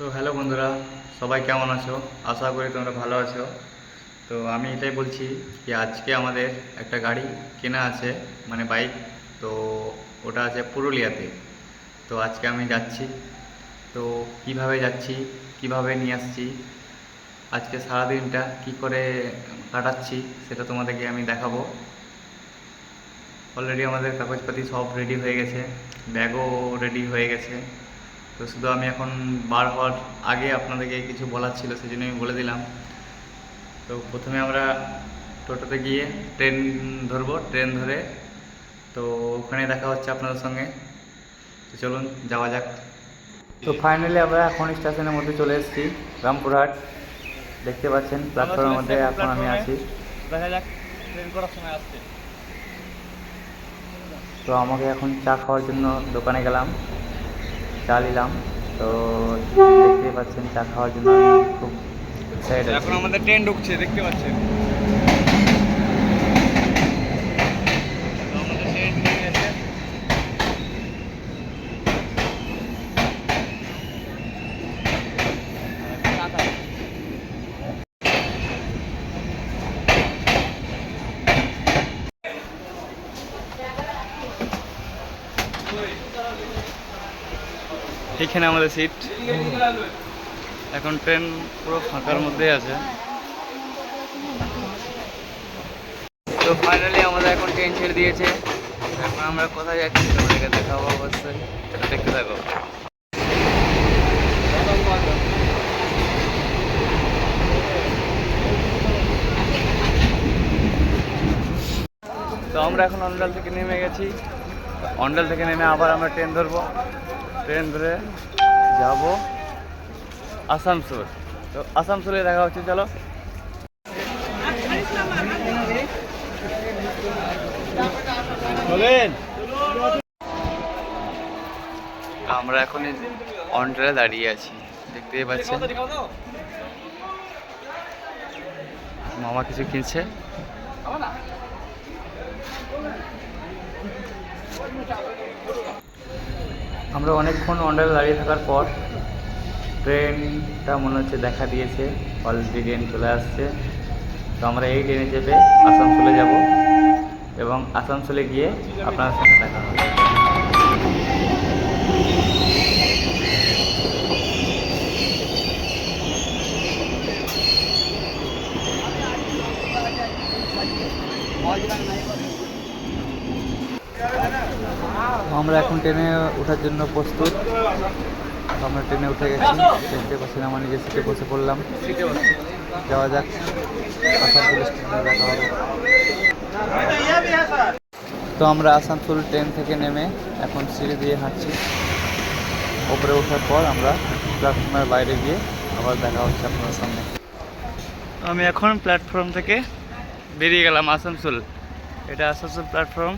তো হ্যালো বন্ধুরা, সবাই কেমন আছো? আশা করি তোমরা ভালো আছো। তো আমি এটাই বলছি যে আজকে আমাদের একটা গাড়ি কেনা আছে মানে বাইক, তো ওটা আছে পুরুলিয়াতে। তো আজকে আমি যাচ্ছি। তো কীভাবে যাচ্ছি, কীভাবে নিয়ে আসছি, আজকে সারাদিনটা কি করে কাটাচ্ছি, সেটা তোমাদেরকে আমি দেখাবো। অলরেডি আমাদের কাগজপাতি সব রেডি হয়ে গেছে, ব্যাগও রেডি হয়ে গেছে। তো শুধু আমি এখন বার হওয়ার আগে আপনাদেরকে কিছু বলার ছিল সেই জন্য আমি বলে দিলাম। তো প্রথমে আমরা টোটোতে গিয়ে ট্রেন ধরবো ট্রেন ধরে তো ওখানে দেখা হচ্ছে আপনাদের সঙ্গে। তো চলুন যাওয়া যাক। তো ফাইনালি আমরা এখন স্টেশনের মধ্যে চলে এসেছি রামপুরহাট। দেখতে পাচ্ছেন প্ল্যাটফর্মের মধ্যে এখন আমি আছি। দেখা যাক ট্রেন করার সময় আসছে। তো আমাকে এখন চা খাওয়ার জন্য দোকানে গেলাম। চা নিলাম। তো দেখতেই পাচ্ছেন, চা খাওয়ার জন্য আমি খুব এখন আমাদের ট্রেন ঢুকছে, দেখতে পাচ্ছেন? ঢুকে গেছে এখানে আমাদের সিট এখন ট্রেন পুরো ফাঁকার মধ্যে আছে। তো ফাইনালি আমাদের এখন ট্রেন ছেড়ে দিয়েছে। এখন আমরা কোথায় যাচ্ছি তোমাদেরকে দেখাবো অবশ্যই। দেখতে থাকো। তো আমরা এখন অন্ডাল থেকে নেমে গেছি। অন্ডাল থেকে নেমে আবার আমরা ট্রেন ধরবো। ট্রেন ধরে যাব আসানসোল। তো আসানসোলে দেখা হচ্ছে চলো। আমরা এখন অন্ডালে দাঁড়িয়ে আছি দেখতেই পাচ্ছি মামা কিছু কিনছে? আমরা অনেকক্ষণ অন্ডালে দাঁড়িয়ে থাকার পর ট্রেনটা মনে হচ্ছে দেখা দিয়েছে। অলরেডি ট্রেন চলে আসছে। তো আমরা এই ট্রেনে চেপে আসানসোলে যাব এবং আসানসোলে গিয়ে আপনার সঙ্গে দেখা হবে। আমরা এখন ট্রেনে ওঠার জন্য প্রস্তুত। আমরা ট্রেনে উঠে গেছি, দেখতে বসে আমার নিজের সিটে বসে পড়লাম। যাওয়া যাক, আসানসোল স্টেশনে দেখা হবে। তো আমরা আসানসোল ট্রেন থেকে নেমে এখন সিঁড়ি দিয়ে হাঁটছি। ওপরে ওঠার পর আমরা প্ল্যাটফর্মের বাইরে গিয়ে আবার দেখা হচ্ছে আপনার সামনে। আমি এখন প্ল্যাটফর্ম থেকে বেরিয়ে গেলাম আসানসোল। এটা আসানসোল প্ল্যাটফর্ম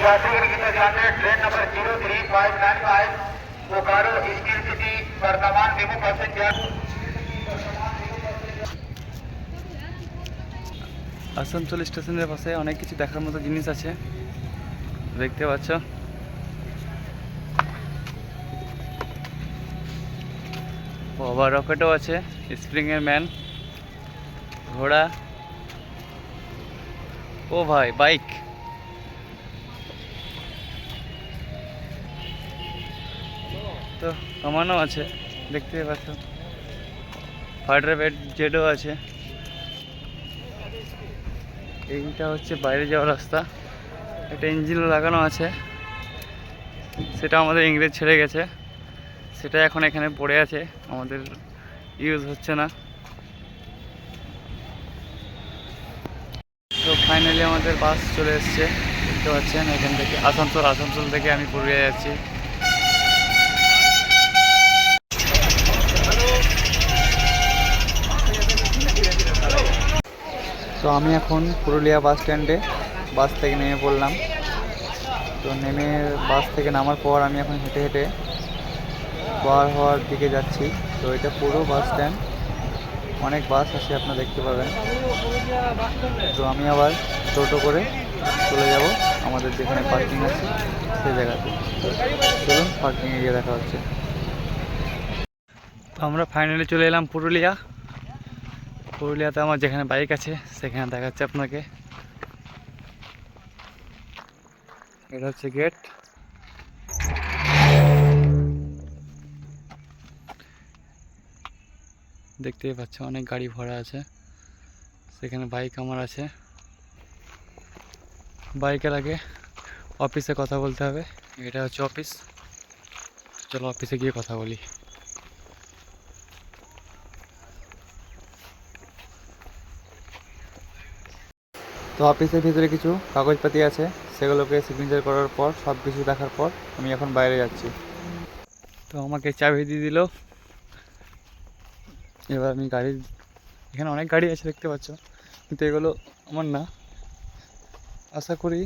यात्रीगण के साथ train number zero three five nine five Bokaro steel city वर्तमान मेमो पैसेंजर আসানসোল স্টেশনের পাশে অনেক কিছু দেখার মতো জিনিস আছে দেখতে পাচ্ছ বাবা রকেটও আছে স্প্রিংয়ের ম্যান ঘোড়া ও ভাই বাইক তো কমানো আছে দেখতে পাচ্ছ। ফাইটার বেড জেডও আছে। এইটা হচ্ছে বাইরে যাওয়ার রাস্তা। একটা ইঞ্জিনও লাগানো আছে। সেটা আমাদের ইংরেজ ছেড়ে গেছে। সেটা এখন এখানে পড়ে আছে। আমাদের ইউজ হচ্ছে না। তো ফাইনালি আমাদের বাস চলে এসছে। দেখতে পাচ্ছেন, এখান থেকে আসানসোল। আসানসোল থেকে আমি পুরুলিয়া যাচ্ছি। তো আমি এখন পুরুলিয়া বাস স্ট্যান্ডে বাস থেকে নেমে পড়লাম। তো নেমে বাস থেকে নামার পর আমি এখন হেঁটে হেঁটে পার হওয়ার দিকে যাচ্ছি। তো এটা পুরো বাস স্ট্যান্ড। অনেক বাস আছে, আপনারা দেখতে পাবেন। তো আমি আবার টোটো করে চলে যাব। আমাদের যেখানে পার্কিং আছে, সেই জায়গাতে। চলুন পার্কিংয়ে গিয়ে দেখা হচ্ছে। তো আমরা ফাইনালি চলে এলাম পুরুলিয়া। পুরুলিয়াতে আমার যেখানে বাইক আছে, সেখানে দেখাচ্ছে আপনাকে। এটা হচ্ছে গেট। দেখতেই পাচ্ছ অনেক গাড়ি ভরা আছে। সেখানে বাইক আমার আছে। বাইকের আগে অফিসে কথা বলতে হবে। এটা হচ্ছে অফিস। চলো অফিসে গিয়ে কথা বলি। তো অফিসের ভিতরে কিছু কাগজপাতি আছে, সেগুলোকে সিগনেচার করার পর সব কিছু দেখার পর আমি এখন বাইরে যাচ্ছি। তো আমাকে চাবি দিয়ে দিল। এবার আমি গাড়ি, এখানে অনেক গাড়ি আছে দেখতে পাচ্ছ, কিন্তু এগুলো আমার না। আশা করি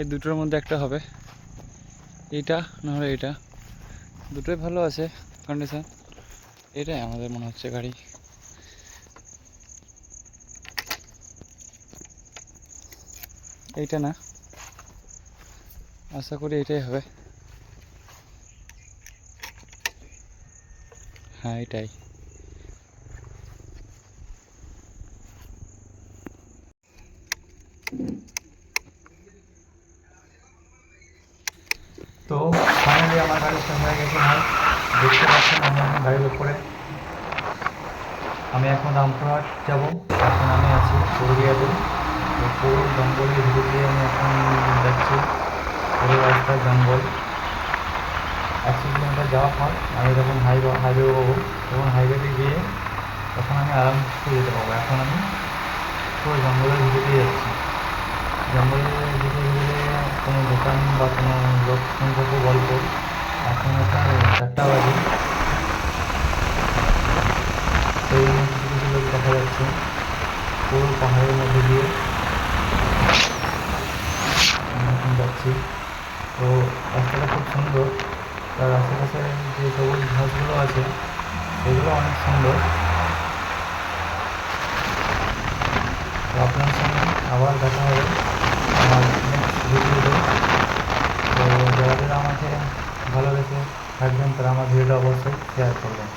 এই দুটোর মধ্যে একটা হবে। এইটা না হলে এটা দুটোই ভালো আছে কন্ডিশন এটাই আমাদের মনে হচ্ছে গাড়ি। এইটা না। আশা করি এটাই হবে। হ্যাঁ এটাই তো ফাইনালি আমার স্টার্ট হয়ে গেছে ভাই। দেখতে পাচ্ছেন আমি এখন গাড়ির উপরে। আমি এখন রামপুরহাট যাব। এখন আমি আছি পুরুলিয়াতে। পুরো জঙ্গলের দিয়ে আমি এখন যাচ্ছি পুরো রাস্তা জঙ্গল। একশো কিলোমিটার যাওয়ার পর আমি যখন হাইওয়ে হাইওয়ে পাবো তখন হাইওয়েতে গিয়ে তখন আমি আরাম করে যেতে পারব। এখন আমি পুরো জঙ্গলের দিয়ে যাচ্ছি। জঙ্গলের ভিতরে গেলে কোনো দোকান বা কোনো লোক সম্পর্ক গল্প। এখন এখন চারটা বাজে। সেই কিছু লোক দেখা যাচ্ছে। পুরো পাহাড়ের মধ্যে দিয়ে আমি এখন যাচ্ছি তো রাস্তাটা খুব সুন্দর। তার আশেপাশে যে সবুজ ঘাসগুলো আছে, সেগুলো অনেক সুন্দর। তো আপনার সঙ্গে আবার দেখা হবে আমার নেক্সট ভিডিওতে তো যারা যারা আমাকে ভালোবেসে থাকবেন, তারা আমার ভিডিওটা অবশ্যই শেয়ার করবেন।